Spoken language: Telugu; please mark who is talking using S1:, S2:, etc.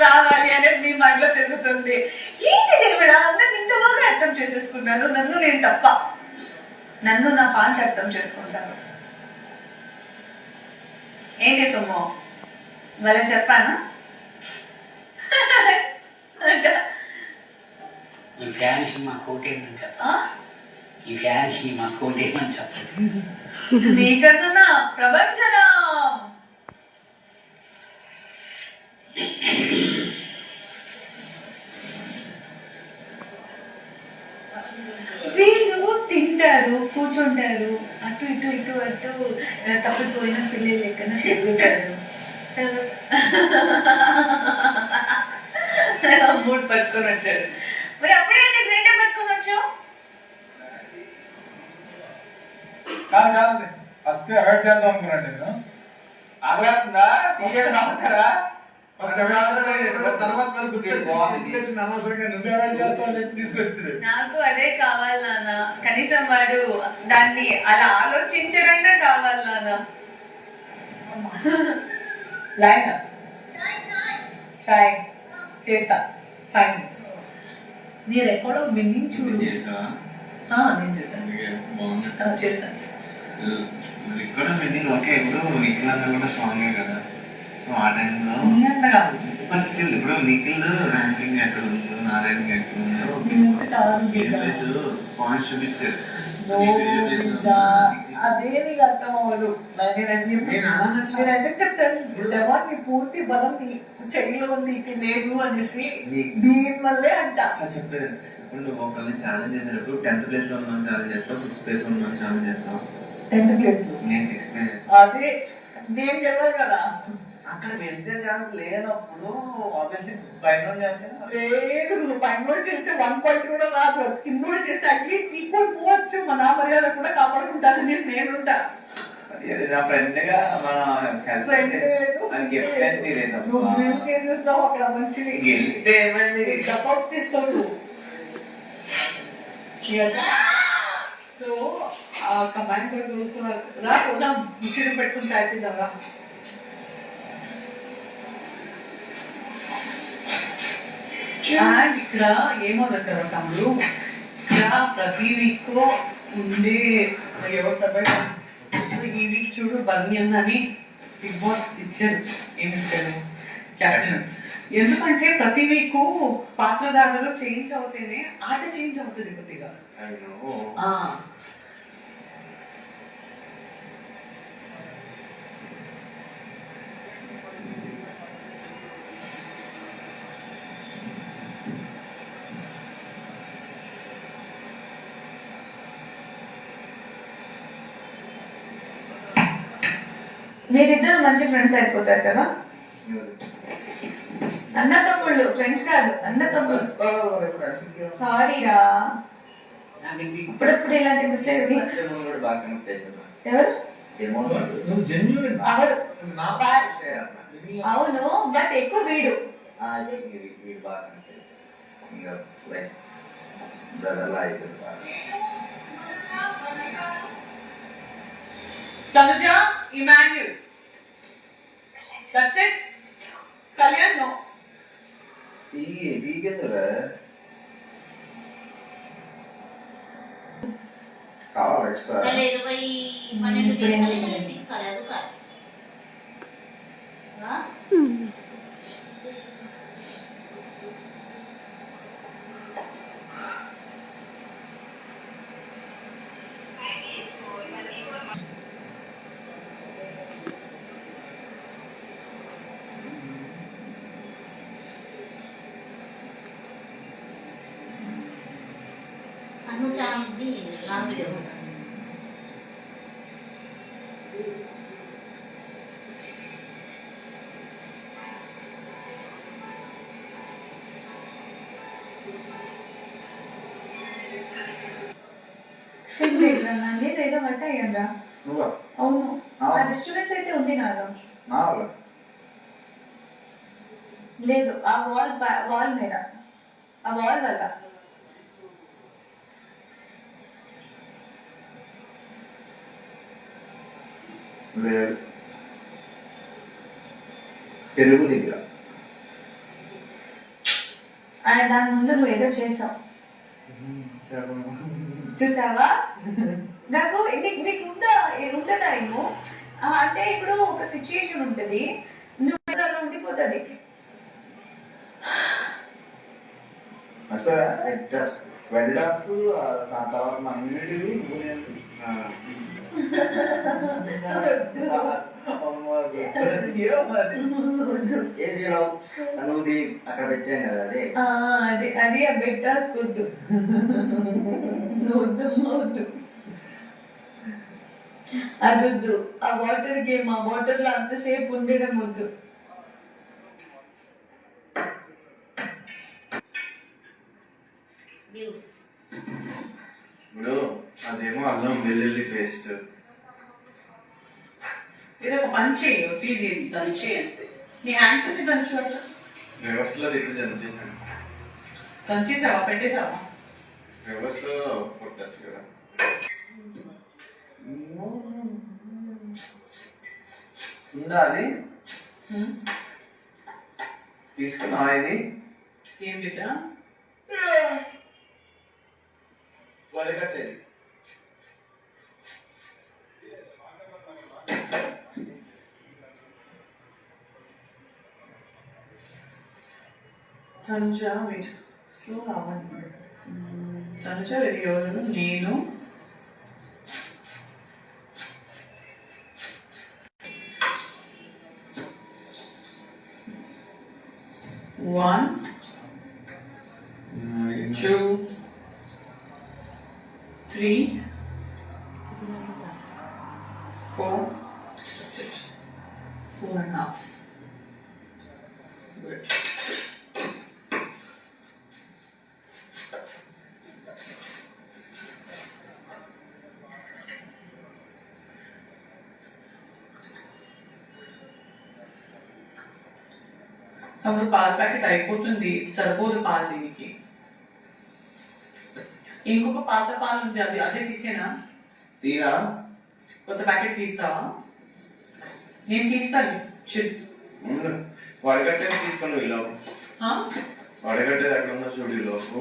S1: రావాలి అనేది మీ మైండ్లో తిరుగుతుంది ఏంటి దేవుడా? అందరు ఇంత బాగా అర్థం చేసేసుకున్నాను. నన్ను నేను తప్ప. నన్ను నా ఫ్యాన్స్ అర్థం చేసుకుంటాను ఏంటి సొమ్ము? వాళ్ళ చెప్పానా? అంట.
S2: ఈ ఫ్యాన్స్ మా కోటేమని చెప్ప
S1: ఆ?
S2: ఈ ఫ్యాన్స్ మా కోటేమని చెప్పచ్చు
S1: మీకన్నా ప్రపంచనం వీళ్ళు తింటారు కూర్చుంటారు. అటు ఇటు ఇటు అటు తప్పిపోయిన పిల్లలు లెక్కన తిరుగుతారు. మూడు పట్టుకొని వచ్చాడు. మరి అప్పుడే అంటే గ్రైండర్ పట్టుకొని వచ్చావు?
S3: కాదు కాదు. ఫస్ట్ అవాయిడ్ చేద్దాం అనుకున్నాను నేను.
S4: అర్థమవుతుందా టీఏ నమ్ముతారా
S3: ఫస్ట్ తర్వాత మళ్ళీ గుర్తొచ్చింది అనవసరంగా నువ్వు అవాయిడ్ చేస్తావు అని చెప్పి తీసుకొచ్చింది
S1: నాకు అదే కావాలి నాన్న. కనీసం వాడు దాన్ని అలా ఆలోచించడైనా కావాలి నాన్న.
S5: లైన్ చేస్తా. ఫైవ్ మినిట్స్ మీరు ఎక్కడో విన్నింగ్ చూడు. ఆ, నేను చేశాను ఆ, చేస్తాను
S4: ఇక్కడ విన్నింగ్ ఓకే ఇప్పుడు అన్న కూడా స్ట్రాంగే కదా. సో ఆ టైంలో
S5: ఉన్నంత కాదు.
S4: బట్ స్టిల్ ఇప్పుడు నిఖిల్ ర్యాంకింగ్ ఎక్కడ ఉందో నారాయణ ఎక్కడ ఉందో?
S5: ఇంత కాదు బిడ్డ.
S4: పాయింట్స్ చూపించారు
S5: నో బిడ్డ. అదే నీకు అర్థం అవ్వదు చెప్తాను? పూర్తి బలం నీ చెయ్యిలో నీకు లేదు అనేసి దీని వల్లే అంట.
S4: సార్ చెప్పేది ఇప్పుడు నువ్వు ఛాలెంజ్ చేసేటప్పుడు టెన్త్ ప్లేస్లో ఉన్న ఛాలెంజ్ చేస్తావు సిక్స్త్ ప్లేస్లో ఉన్న ఛాలెంజ్ చేస్తావు.
S5: టెన్త్ ప్లేస్
S4: నేను సిక్స్త్ ప్లేస్
S5: అదే నేను తెలియదు కదా.
S4: అక్కడ గెలిచే ఛాన్స్ లేనప్పుడు ఆబ్వియస్లీ చేస్తే
S5: లేదు కూడా చేస్తే వన్ పాయింట్ కూడా రాదు. కింద కూడా చేస్తే అట్లీస్ట్ ఈక్వల్ పోవచ్చు. మన మర్యాద కూడా కాపాడుకుంటాను అనేసి నేనుంటా
S4: ఇది నా ఫ్రెండ్గా మన హెల్ప్
S5: Friend
S4: మనకి ఎఫిషియన్సీ లేదు
S5: నువ్వు గ్రిల్ చేసేస్తావు అక్కడ మంచిది.
S4: గెలిస్తే ఏమైంది
S5: డకౌట్ చేస్తావు నువ్వు. సో కమాండ్ రూల్స్ రా పోదాం. పెట్టుకుని చాచిందాం రా. అండ్ ఇక్కడ ఏమవుతుంది కదా తమ్ముడు. ఇక్కడ ప్రతి వీక్ ఉండే ఎవరు ఈ వీక్ చూడు బర్ని అన్నని బిగ్ బాస్ ఇచ్చారు. ఏమి ఇచ్చారు? క్యాప్టెన్. ఎందుకంటే ప్రతి వీక్ పాత్రధారులు చేంజ్ అవుతేనే ఆట చేంజ్ అవుతుంది కొద్దిగా.
S1: మీరిద్దరు మంచి ఫ్రెండ్స్ అయిపోతారు కదా? అన్న తమ్ముళ్ళు ఫ్రెండ్స్ కాదు అన్న తమ్ముళ్ళు. సారీ రా. అప్పుడప్పుడు ఇలాంటి మిస్టేక్ ఎవరు? అవును బట్ ఎక్కువ వీడు.
S5: Tanuja Emmanuel that's it Kalyan no
S4: కావాలి ఎక్స్ట్రా
S6: నెల ఇరవై పన్నెండు
S1: ఇప్పుడు ఏం
S6: కేసులు
S1: లేదు.
S6: సిక్స్ అలేదు కాదు ఆ? అను ఛానల్ది లాంగ్ వీడియో ఉంటుంది
S1: నేను ఏదో వంట అవును. ఆ. డిస్టర్బెన్స్ అయితే ఉంది నాలో. లేదు ఆ వాల్ వాల్ మీద. ఆ వాల్ వల్ల.
S4: లేదు పెరుగు దగ్గర
S1: అనే దాని ముందు నువ్వు ఏదో చేసావు. చూసావా? నాకు నీకు నీకు ఉంటుందా ఏమో? ఆ, అంటే ఇప్పుడు ఒక సిచ్యుయేషన్ ఉంటుంది. నువ్వు అలా ఉండిపోతుంది.
S3: అసలు డ్రెస్ వెళ్ళాల్సి తర్వాత మన అన్నిటివి నువ్వు అక్కడ పెట్టాను కదా అదే
S1: ఆ, అది అది ఆ వద్దు అది ఆ వాటర్ గేమ్ ఆ వాటర్లో అంతసేపు ఉండడం వద్దు.
S4: ఇప్పుడు అదేమో అల్లం వెల్లుల్లి పేస్ట్.
S5: ఇది ఒక పని చేయి ఒట్టి దంచి అంతే. నీ హ్యాండ్ తోటి దంచు అట్లా
S4: రివర్స్లో దగ్గర చేశాను.
S5: దంచేసావా పెట్టేసావా
S4: రివర్స్లో కొట్టచ్చు కదా.
S3: ఉందా అది? తీసుకున్నా ఇది.
S5: ఏం బిడ్డ?
S3: వడకట్టేది.
S5: తనుజ వెయిట్ స్లో అవ్వండి తనుజ వెరీ ఎవరు నేను one two three four That's it. Four and తమ్ముడు పాల ప్యాకెట్ అయిపోతుంది సరిపోదు పాలు దీనికి. ఇంకొక పాత పాలు ఉంది అది అదే తీసేనా?
S3: తీరా?
S5: కొత్త ప్యాకెట్ తీస్తావా? నేను తీస్తాను చిట్
S4: వడగట్టే తీసుకొని
S5: ఆ?
S4: వడగట్టేది ఎక్కడ ఉందో చూడు లోపు.